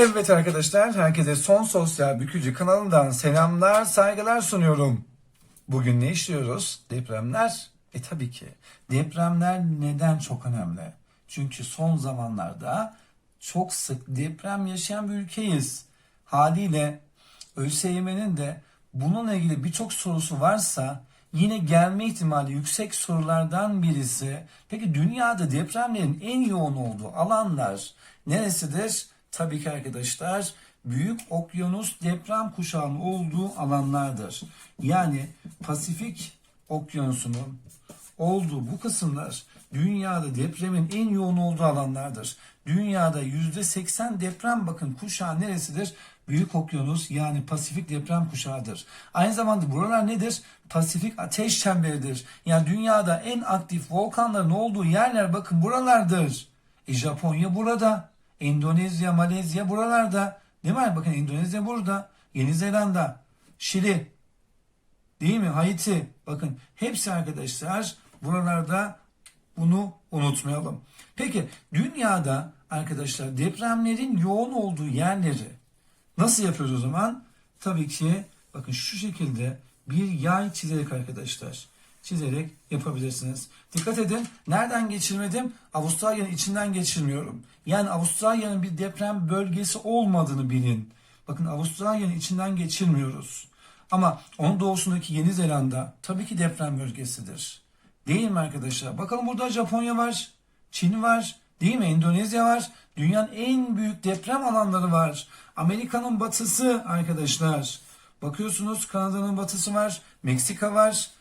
Evet arkadaşlar, herkese Son Sosyal Bükücü kanalından selamlar, saygılar sunuyorum. Bugün ne işliyoruz? Depremler. E tabii ki. Depremler neden çok önemli? Çünkü son zamanlarda çok sık deprem yaşayan bir ülkeyiz. Haliyle ÖSYM'nin de bununla ilgili birçok sorusu varsa yine gelme ihtimali yüksek sorulardan birisi. Peki dünyada depremlerin en yoğun olduğu alanlar neresidir? Tabii ki arkadaşlar Büyük Okyanus deprem kuşağının olduğu alanlardır. Yani Pasifik Okyanusu'nun olduğu bu kısımlar dünyada depremin en yoğun olduğu alanlardır. Dünyada %80 deprem bakın kuşağı neresidir? Büyük Okyanus yani Pasifik deprem kuşağıdır. Aynı zamanda buralar nedir? Pasifik ateş çemberidir. Yani dünyada en aktif volkanların olduğu yerler bakın buralardır. E Japonya burada. Endonezya, Malezya buralarda. Değil mi? Bakın Endonezya burada. Yeni Zelanda, Şili, Değil mi? Haiti. Bakın hepsi arkadaşlar buralarda bunu unutmayalım. Peki dünyada arkadaşlar depremlerin yoğun olduğu yerleri nasıl yapıyoruz o zaman? Tabii ki bakın şu şekilde bir yay çizerek arkadaşlar çizerek yapabilirsiniz. Dikkat edin nereden geçirmedim? Avustralya'nın içinden geçirmiyorum. Yani Avustralya'nın bir deprem bölgesi olmadığını bilin. Bakın Avustralya'nın içinden geçirmiyoruz. Ama onun doğusundaki Yeni Zelanda tabii ki deprem bölgesidir. Değil mi arkadaşlar? Bakalım burada Japonya var, Çin var, değil mi? Endonezya var. Dünyanın en büyük deprem alanları var. Amerika'nın batısı arkadaşlar. Bakıyorsunuz Kanada'nın batısı var, Meksika var.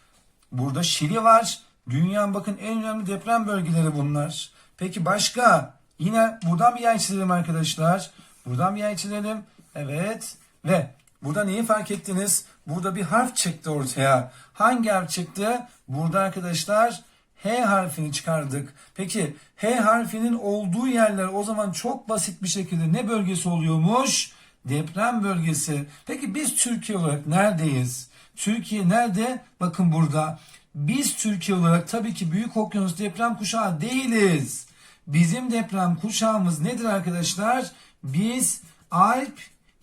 Burada Şili var. Dünyanın bakın en önemli deprem bölgeleri bunlar. Peki başka? Yine buradan bir yay çizelim arkadaşlar. Buradan bir yay çizelim. Evet. Ve burada neyi fark ettiniz? Burada bir harf çıktı ortaya. Hangi harf çıktı? Burada arkadaşlar H harfini çıkardık. Peki H harfinin olduğu yerler o zaman çok basit bir şekilde ne bölgesi oluyormuş? Deprem bölgesi. Peki biz Türkiye olarak neredeyiz? Türkiye nerede? Bakın burada. Biz Türkiye olarak tabii ki Büyük Okyanus deprem kuşağı değiliz. Bizim deprem kuşağımız nedir arkadaşlar? Biz Alp,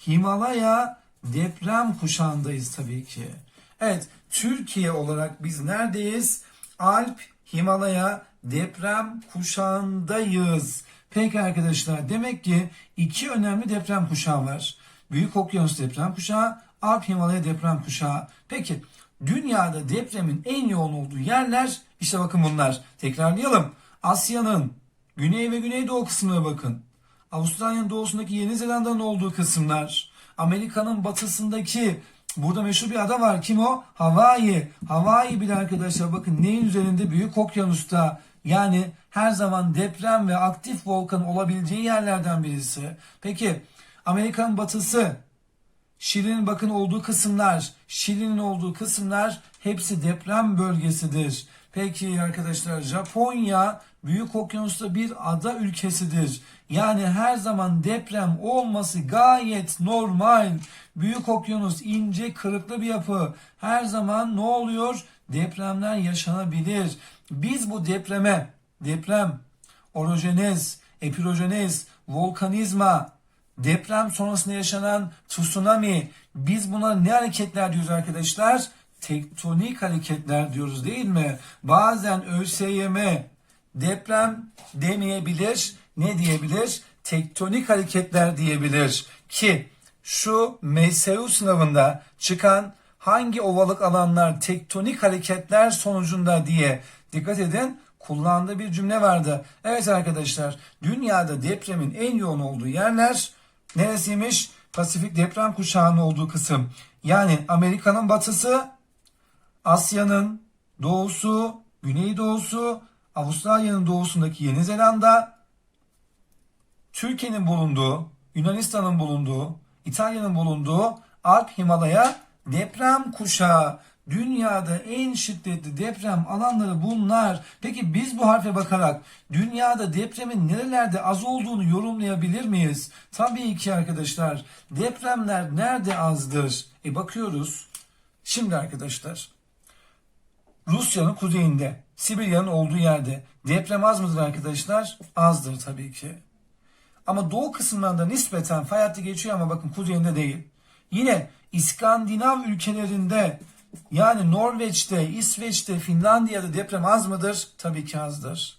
Himalaya deprem kuşağındayız tabii ki. Evet, Türkiye olarak biz neredeyiz? Alp, Himalaya deprem kuşağındayız. Peki arkadaşlar demek ki iki önemli deprem kuşağı var. Büyük Okyanus deprem kuşağı, Alp Himalaya deprem kuşağı. Peki dünyada depremin en yoğun olduğu yerler işte bakın bunlar. Tekrarlayalım. Asya'nın güney ve güneydoğu kısmına bakın. Avustralya'nın doğusundaki Yeni Zelanda'nın olduğu kısımlar. Amerika'nın batısındaki burada meşhur bir ada var. Kim o? Hawaii. Hawaii bile arkadaşlar bakın neyin üzerinde? Büyük Okyanus'ta. Yani her zaman deprem ve aktif volkan olabileceği yerlerden birisi. Peki Amerika'nın batısı, Şili'nin bakın olduğu kısımlar, Şili'nin olduğu kısımlar hepsi deprem bölgesidir. Peki arkadaşlar Japonya Büyük Okyanus'ta bir ada ülkesidir. Yani her zaman deprem olması gayet normal. Büyük Okyanus ince kırıklı bir yapı. Her zaman ne oluyor? Depremler yaşanabilir. Biz bu depreme, deprem, orojenez, epirojenez, volkanizma, deprem sonrasında yaşanan tsunami, biz buna ne hareketler diyoruz arkadaşlar? Tektonik hareketler diyoruz değil mi? Bazen ÖSYM deprem demeyebilir, ne diyebilir? Tektonik hareketler diyebilir ki şu MSU sınavında çıkan hangi ovalık alanlar tektonik hareketler sonucunda diye dikkat edin kullandığı bir cümle vardı. Evet arkadaşlar dünyada depremin en yoğun olduğu yerler neresiymiş? Pasifik deprem kuşağının olduğu kısım. Yani Amerika'nın batısı, Asya'nın doğusu, güneydoğusu, Avustralya'nın doğusundaki Yeni Zelanda, Türkiye'nin bulunduğu, Yunanistan'ın bulunduğu, İtalya'nın bulunduğu Alp Himalaya deprem kuşağı. Dünyada en şiddetli deprem alanları bunlar. Peki biz bu harfe bakarak dünyada depremin nerelerde az olduğunu yorumlayabilir miyiz? Tabii ki arkadaşlar. Depremler nerede azdır? E bakıyoruz. Şimdi arkadaşlar Rusya'nın kuzeyinde, Sibirya'nın olduğu yerde deprem az mıdır arkadaşlar? Azdır tabii ki. Ama doğu kısımlarında nispeten fay geçiyor ama bakın kuzeyinde değil. Yine İskandinav ülkelerinde yani Norveç'te, İsveç'te, Finlandiya'da deprem az mıdır? Tabii ki azdır.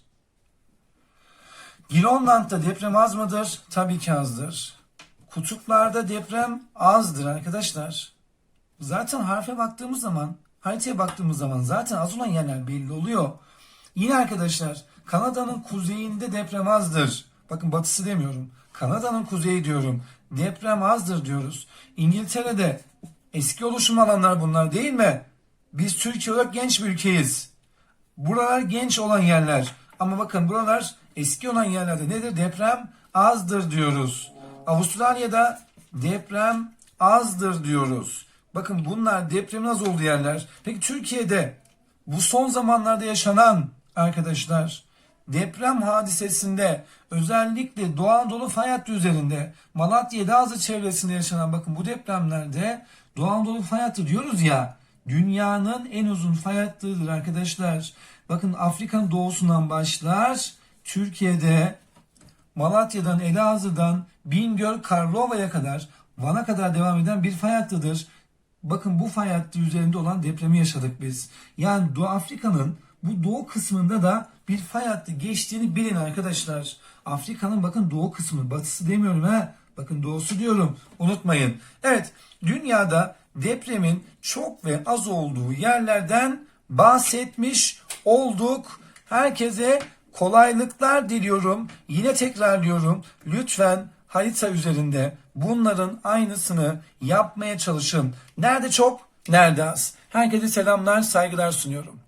Grönland'da deprem az mıdır? Tabii ki azdır. Kutuplarda deprem azdır arkadaşlar. Zaten harfe baktığımız zaman, haritaya baktığımız zaman zaten az olan yerler belli oluyor. Yine arkadaşlar Kanada'nın kuzeyinde deprem azdır. Bakın batısı demiyorum. Kanada'nın kuzeyi diyorum. Deprem azdır diyoruz. İngiltere'de eski oluşum alanlar bunlar değil mi? Biz Türkiye olarak genç bir ülkeyiz. Buralar genç olan yerler. Ama bakın buralar eski olan yerlerde nedir? Deprem azdır diyoruz. Avustralya'da deprem azdır diyoruz. Bakın bunlar depremin az olduğu yerler. Peki Türkiye'de bu son zamanlarda yaşanan arkadaşlar deprem hadisesinde özellikle Doğu Anadolu fay hattı üzerinde Malatya Dağızı çevresinde yaşanan bakın bu depremlerde Doğu Anadolu fay hattı diyoruz ya dünyanın en uzun fay hattıdır arkadaşlar. Bakın Afrika'nın doğusundan başlar Türkiye'de Malatya'dan, Elazığ'dan, Bingöl, Karlova'ya kadar Van'a kadar devam eden bir fay hattıdır. Bakın bu fay hattı üzerinde olan depremi yaşadık biz. Yani Doğu Afrika'nın bu doğu kısmında da bir fay hattı geçtiğini bilin arkadaşlar. Afrika'nın bakın doğu kısmı, batısı demiyorum ha. Bakın doğusu diyorum. Unutmayın. Evet, dünyada depremin çok ve az olduğu yerlerden bahsetmiş olduk. Herkese kolaylıklar diliyorum. Yine tekrarlıyorum. Lütfen harita üzerinde bunların aynısını yapmaya çalışın. Nerede çok, nerede az. Herkese selamlar, saygılar sunuyorum.